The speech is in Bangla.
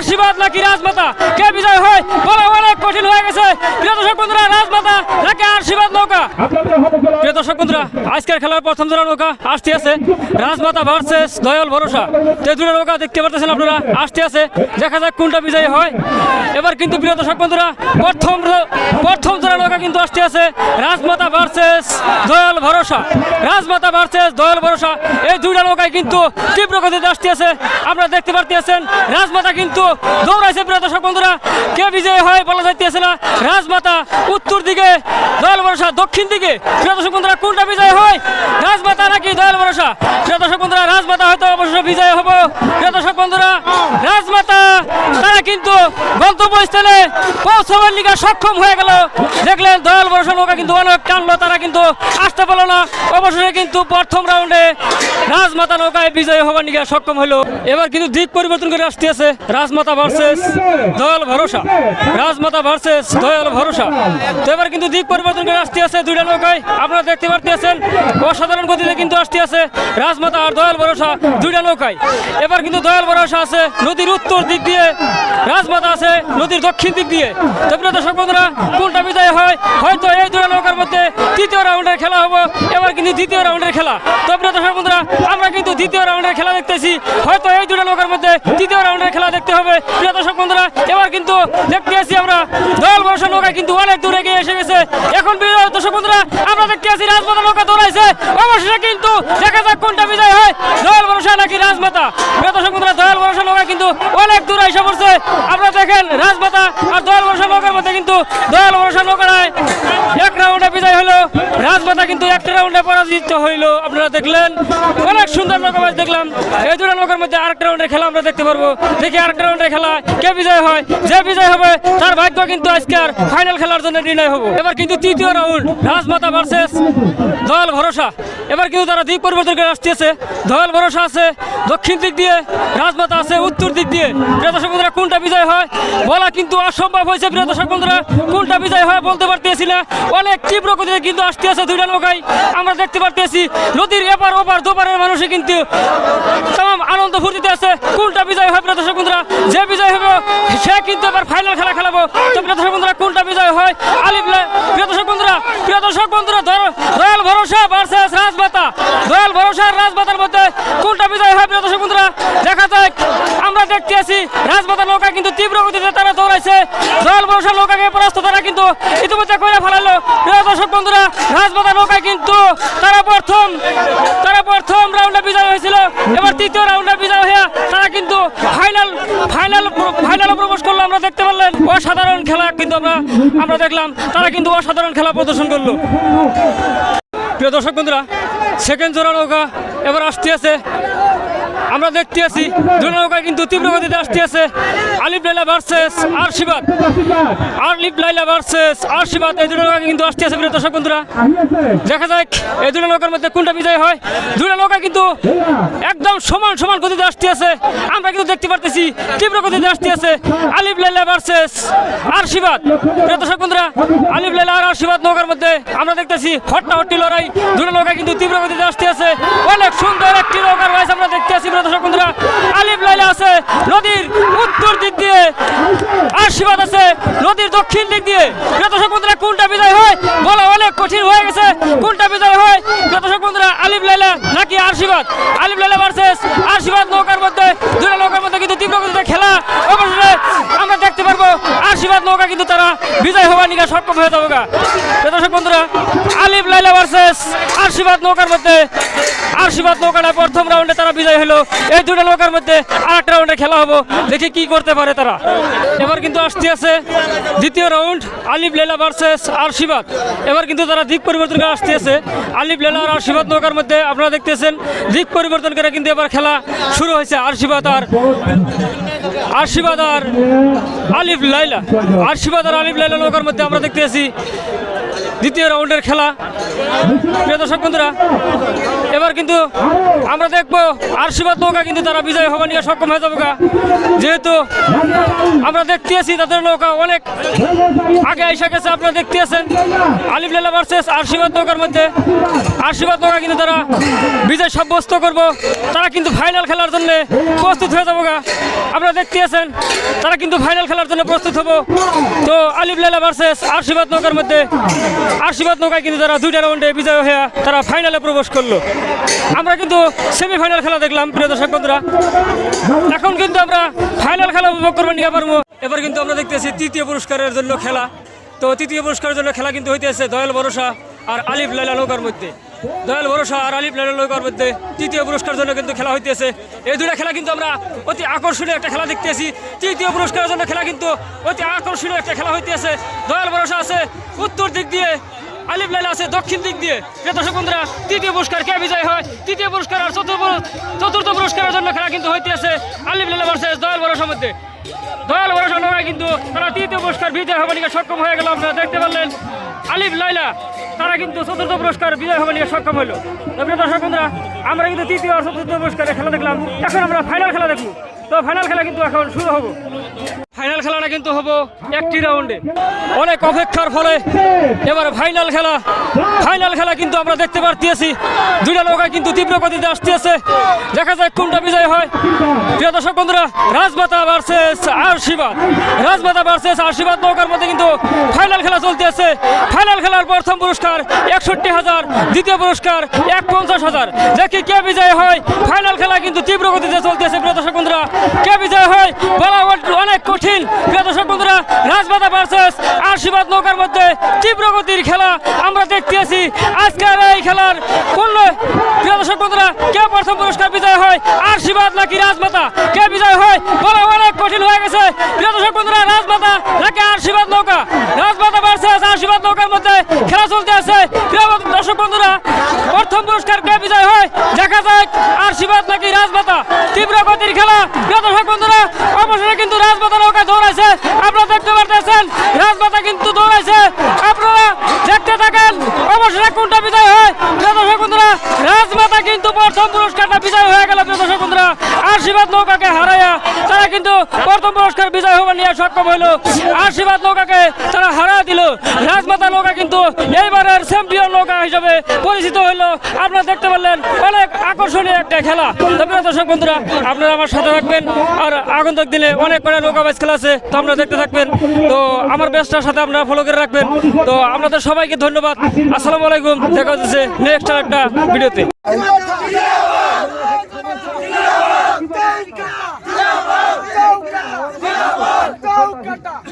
আশীর্বাদ নাকি রাজমাতা? কে বিজয় হয়? বলা অনেক কঠিন হয়ে গেছে। প্রিয় দর্শক বন্ধুরা, রাজমাতা নাকি আশীর্বাদ নৌকা? প্রিয় দর্শক বন্ধুরা, আজকের খেলার প্রথম জোড়া নৌকা আসতে আছে। রাজমাতা ভার্সেস দয়াল ভরসা। এই দুটো নৌকা দেখতে পারতেছেন আপনারা, আসতে আছে। দেখা যাক কোনটা বিজয়ী হয়। এবার কিন্তু প্রিয় দর্শক বন্ধুরা, প্রথম প্রথম জোড়া নৌকা কিন্তু আসতে আছে। রাজমাতা ভার্সেস দয়াল ভরসা। রাজমাতা ভার্সেস দয়াল ভরসা। এই দুইটা নৌকায় কিন্তু তীব্র গতিতে আসতে আছে। আপনারা দেখতে পারতেছেন, রাজমাতা কিন্তু দৌড়াইছে প্রিয় দর্শক বন্ধুরা। কে বিজয়ী হয় বলা যাইতেছে না, রাজমাতা উত্তর দিকে, দয়াল ভরসা দক্ষিণ দিকে। প্রিয় দর্শক বন্ধুরা, কোনটা বিজয় হয়? রাজমাতা নাকি দয়াল ভরসা? প্রিয় দর্শক বন্ধুরা, রাজমাতা হয়তো অবশ্যই বিজয় হব। প্রিয় দর্শক বন্ধুরা, রাজমাতা কিন্তু গন্তব্যস্থলে পৌঁছাবার লিগা সক্ষম হয়ে গেল। দেখলেন দয়াল ভরসা নৌকা কিন্তু অনেক টানলো, তারা কিন্তু আসতে পারল না। অবশ্যই কিন্তু প্রথম রাউন্ডে রাজমাতা নৌকায় বিজয় হবার লিগা সক্ষম হলো। এবার কিন্তু দিক পরিবর্তন করে আসতে আছে রাজমাতা ভার্সেস দয়াল ভরসা। রাজমাতা ভার্সেস দয়াল ভরসা। তো এবার কিন্তু দিক পরিবর্তন করে আসতে আছে দুইটা নৌকায়। আপনারা দেখতে পারতেছেন, অসাধারণ গতিতে কিন্তু আসতে আছে রাজমাতা আর দয়াল ভরসা দুইটা নৌকায়। এবার কিন্তু দয়াল ভরসা আছে নদীর উত্তর দিক দিয়ে। রাজমাতা আছে নদীর দক্ষিণ দিক দিয়ে। তো প্রিয় দর্শক বন্ধুরা কোনটা বিজয় হয়। হয়তো এই দুটো নৌকার মধ্যে তৃতীয় রাউন্ডের খেলা হব, এবার কিন্তু দ্বিতীয় রাউন্ডের খেলা। তো প্রিয় দর্শক বন্ধুরা, আমরা কিন্তু দ্বিতীয় রাউন্ডের খেলা দেখতেছি। হয়তো এই দুটো নৌকার মধ্যে তৃতীয় রাউন্ডের খেলা দেখতে হবে। প্রিয় দর্শক বন্ধুরা, এবার কিন্তু দেখতে আছি আমরা দয়াল ভরসা নৌকা কিন্তু অনেক দূরে গিয়ে এসে গেছে। এখন প্রিয় দর্শক বন্ধুরা, আমরা দেখতে আছি রাজমাতা নৌকা দৌড়াইছে। অবশ্যই কিন্তু দয়াল নাকি রাজমাতা? দর্শক বন্ধুরা দয়াল ভরসা নৌকা কিন্তু অনেক দূরে এসে পড়ছে। আপনারা দেখেন, রাজমাতা আর দয়াল ভরসা নৌকার মধ্যে কিন্তু দয়াল ভরসা নৌকায় এক রাউন্ডে বিজয় হলো। রাজমাতা কিন্তু একটা রাউন্ডে পরাজিত হইল। আপনারা দেখলেন, অনেক সুন্দর ম্যাচ দেখলাম। এই দুটো নৌকার মধ্যে আরেকটা রাউন্ডের খেলা আমরা দেখতে পারব। দেখি আরেকটা রাউন্ডের খেলা কে বিজয় হয়। যে বিজয় হবে, তার ভাগ্য কিন্তু আজকে আর ফাইনাল খেলার জন্য নির্ণয় হবে। এবার কিন্তু তৃতীয় রাউন্ড, রাজমাতা ভার্সেস দয়াল ভরসা। এবার কিন্তু তারা দিক পরিবর্তন করে আসতেছে। দয়াল ভরসা আছে দক্ষিণ দিক দিয়ে, রাজমাতা আছে উত্তর দিক দিয়ে। প্রিয় দর্শক কোনটা বিজয় হয়? বলা কিন্তু অসম্ভব হয়েছে, প্রিয় দর্শক কোনটা বিজয় হয় বলতে পারতেছি না। অনেক তীব্র গতিতে কিন্তু আসতে আছে দুইটা নৌকায় আমরা দেখতে পারতেছি নদীর এপার, ওপার, দুপারের মানুষই কিন্তু তাম আনন্দ ফুর্তিতে আছে। কোনটা বিজয় প্রিয় দর্শক বন্ধুরা? যে বিজয় হবে, সে কিন্তু এবার ফাইনাল খেলা খেলাবো। তো দর্শক বন্ধুরা, কোনটা বিজয় হয়? আলিফ প্রিয় দর্শক বন্ধুরা, প্রিয় দর্শক বন্ধুরা, ধরো দয়াল ভরসা ভার্সেস রাজবাতা। দয়াল ভরসা রাজবাতার মধ্যে কোনটা বিজয় হয় প্রিয় দর্শক বন্ধুরা দেখা যাক আমরা দেখতে আছি রাজমাতা নৌকা কিন্তু তীব্র গতিতে তারা দৌড়াইছে। দয়াল ভরসা নৌকাকে পরাস্ত তারা কিন্তু ইতিমধ্যে করে ফেলালো। প্রিয় দর্শক বন্ধুরা রাজমাতা নৌকা কিন্তু তারা প্রথম তারা প্রথম রাউন্ডে বিজয় হয়েছিল। এবার তৃতীয় রাউন্ডে বিজয় হয়ে তারা কিন্তু ফাইনাল ফাইনাল ফাইনালে প্রবেশ করল। আমরা দেখতে পারলেন, অসাধারণ খেলা কিন্তু আমরা আমরা দেখলাম। তারা কিন্তু অসাধারণ খেলা প্রদর্শন করল। প্রিয় দর্শক বন্ধুরা সেকেন্ড জোড়া নৌকা এবার আসতে আছে। আমরা দেখতে আছি, দুই নৌকা কিন্তু তীব্র গতিতে আসতে আছে। আলিফ লাইলা ভার্সেস আরশিবাদ। আলিফ লাইলা ভার্সেস আরশিবাদ, এই দুটো নৌকা কিন্তু আসতে আছে প্রিয় দর্শক বন্ধুরা। দেখা যাক, এই দুটো নৌকার মধ্যে কোনটা বিজয় হয়। দুটো নৌকা কিন্তু একদম সমান সমান গতিতে আসতে আছে। আমরা কিন্তু দেখতে পারতেছি, তীব্র গতিতে আসতে আছে আলিফ লাইলা ভার্সেস আরশিবাদ। প্রিয় দর্শক বন্ধুরা, আলিফ লাইলা আর আরশিবাদ নৌকার মধ্যে আমরা দেখতেছি হট্টা হট্টি লড়াই দুটো নৌকা কিন্তু তীব্র গতিতে আসতে আছে। অনেক সুন্দর একটি নৌকার রয়েছে, আমরা দেখতে আছি। আলিফ লাইলা আছে, নদীর আশীর্বাদ দক্ষিণ দিক দিয়ে। কোনটা হয়? অনেক কঠিন হয়ে গেছে। কোনটা হয়? লাইলা নাকি আশীর্বাদ? আলিফ লাইলা ভার্সেস আশীর্বাদ নৌকার মধ্যে, দুটো নৌকার মধ্যে কিন্তু তীব্র গতিতে খেলা অবশ্যই আমরা দেখতে পারব আশীর্বাদ নৌকা কিন্তু তারা বিজয় হওয়ার নিকা সক্ষম হয়ে যাবে দর্শক বন্ধুরা, আলিফ, লাইলা ভার্সেস আশীর্বাদ নৌকার মধ্যে, আশীর্বাদ নৌকাটা প্রথম রাউন্ডে তারা বিজয় হলো। এই দুটো নৌকার মধ্যে আর একটা রাউন্ডে খেলা হব। দেখি কি করতে পারে তারা। এবার কিন্তু আসতে আছে দ্বিতীয় রাউন্ড আলিফ লেলা ভার্সেস আশীর্বাদ। এবার কিন্তু তারা দিক পরিবর্তন করে আসতে আছে। আলিফ লেলা আর আশীর্বাদ নৌকার মধ্যে আপনারা দেখতেছেন, দিক পরিবর্তন করে কিন্তু এবার খেলা শুরু হয়েছে আশীর্বাদ আর আশীর্বাদ আর আলিফ লাইলা। আরশিবাদার আলিফ লাইলা নৌকার মধ্যে আমরা দেখতে আছি। দ্বিতীয় রাউন্ডের খেলা। প্রিয় দর্শক বন্ধুরা, এবার কিন্তু আমরা দেখব আশীর্বাদ নৌকা কিন্তু তারা বিজয় হওয়া নিয়ে সক্ষম হয়ে যাবে। যেহেতু আমরা দেখতে আছি তাদের নৌকা অনেক আগে এসে গেছে, আপনারা দেখতেছেন আলিফ লেলা ভার্সেস আশীর্বাদ নৌকার মধ্যে। আশীর্বাদ নৌকা কিন্তু তারা বিজয় সাব্যস্ত করব। তারা কিন্তু ফাইনাল খেলার জন্য প্রস্তুত হয়ে যাব। আপনারা দেখতেছেন তারা কিন্তু ফাইনাল খেলার জন্য প্রস্তুত হব। তো আলিফ লেলা ভার্সেস আশীর্বাদ নৌকার মধ্যে আশীর্বাদ নৌকায় কিন্তু তারা দুইটা রাউন্ডে বিজয় হয়ে তারা ফাইনালে প্রবেশ করল। আমরা কিন্তু সেমিফাইনাল খেলা দেখলাম, প্রিয় দর্শক বন্ধুরা। এখন কিন্তু আমরা ফাইনাল খেলা উপভোগ করব, নিয়ে পারব এবার কিন্তু আমরা দেখতেছি তৃতীয় পুরস্কারের জন্য খেলা। তো তৃতীয় পুরস্কারের জন্য খেলা কিন্তু হইতেছে দয়াল বরসা আর আলিফ লাইলা নৌকার মধ্যে। দয়াল ভরসা আর আলিফ লাইলা নৌকার মধ্যে তৃতীয় পুরস্কারের জন্য কিন্তু খেলা হইতেছে। এই দুটা খেলা কিন্তু আমরা অতি আকর্ষণীয় একটা খেলা দেখতেছি। তৃতীয় পুরস্কারের জন্য খেলা কিন্তু অতি আকর্ষণীয় একটা খেলা হইতেছে। দয়াল ভরসা আছে উত্তর দিক দিয়ে, আলিফ লাইলা আছে দক্ষিণ দিক দিয়ে। দর্শক বন্ধুরা, তৃতীয় পুরস্কার কে বিজয় হয়? তৃতীয় পুরস্কার আর চতুর্থ চতুর্থ পুরস্কারের জন্য খেলা কিন্তু হইতেছে আলিফ লাইলা ভার্সেস দয়াল ভরসার মধ্যে। দয়াল ভরসা নয় কিন্তু তারা তৃতীয় পুরস্কার বিজয় হবার সক্ষম হয়ে গেল। আপনারা দেখতে পারলেন, আলিফ লাইলা তারা কিন্তু চতুর্থ পুরস্কার বিজয় হবে নিয়ে সক্ষম হলো। প্রিয় দর্শক বন্ধুরা, আমরা কিন্তু তৃতীয় আর চতুর্থ পুরস্কারে খেলা দেখলাম। এখন আমরা ফাইনাল খেলা দেখব। তো ফাইনাল খেলা কিন্তু এখন শুরু হব। ফাইনাল খেলাটা কিন্তু হব একটি রাউন্ডে অনেক অপেক্ষার ফলে এবার ফাইনাল খেলা। ফাইনাল খেলা কিন্তু আমরা দেখতে পারতেছি। দুইটা নৌকা কিন্তু তীব্র গতিতে আসতেছে। দেখা যায় কোনটা বিজয় হয়। প্রিয় দর্শক বন্ধুরা, রাজমাতা ভার্সেস আশীর্বাদ রাজমাতা ভার্সেস আশীর্বাদ নৌকার মধ্যে কিন্তু ফাইনাল খেলা চলতেছে। ফাইনাল খেলার প্রথম পুরস্কার একষট্টি হাজার, দ্বিতীয় পুরস্কার এক পঞ্চাশ হাজার। দেখি কে বিজয় হয়। ফাইনাল খেলা কিন্তু তীব্র গতিতে চলতেছে। প্রিয় দর্শক বন্ধুরা, কে বিজয় হয়? বলা অনেক কঠিন। রাজমাতা ভার্সেস আশীর্বাদ নৌকার মধ্যে তীব্র গতির খেলা আমরা দেখতেছি আজকের এই খেলার প্রিয় দর্শক বন্ধুরা, কে প্রথম পুরস্কার বিজয় হয়, আশীর্বাদ নাকি রাজমাতা? কে বিজয় হয়, বলা অনেক কঠিন হয়ে গেছে। প্রিয় দর্শক বন্ধুরা, রাজমাতা নাকি আশীর্বাদ নৌকা? রাজমাতা ভার্সেস আশীর্বাদ নৌকার মধ্যে খেলা চলতে আছে। প্রিয় দর্শক বন্ধুরা, প্রথম পুরস্কার কে বিজয় হয়? দেখা যাক, আশীর্বাদ নাকি রাজমাতা? তীব্র গতির খেলা। প্রিয় দর্শক বন্ধুরা কিন্তু রাজমাতা নৌকা প্রথম বিজয় হয়ে গেল দর্শক বন্ধুরা। আশীর্বাদ নৌকাকে হারাইয়া তারা কিন্তু প্রথম পুরস্কার বিজয় হবার নিয়ে সক্ষম হইল। আশীর্বাদ নৌকাকে তারা হারা দিল। রাজমাতা নৌকা কিন্তু এইবারের চ্যাম্পিয়ন নৌকা হিসেবে পরিচিত হইল। আপনারা দেখতে পারলেন, অনেক আকর্ষণীয় একটা খেলা। প্রিয় দর্শক বন্ধুরা, আপনারা আমার সাথে থাকবেন। আর আগন্তুক দিনে অনেক করে নৌকা বাইচ খেলা আছে, তো আপনারা দেখতে থাকবেন। তো আমার বেস্টার সাথে আপনারা ফলো করে রাখবেন। তো আপনাদের সবাইকে ধন্যবাদ। আসসালামু আলাইকুম। দেখা হচ্ছে নেক্সট একটা ভিডিওতে। ਚੌਂਕਾ! ਜਿੰਦਾਬਾਦ! ਚੌਂਕਾ! ਜਿੰਦਾਬਾਦ! ਚੌਂਕਾ!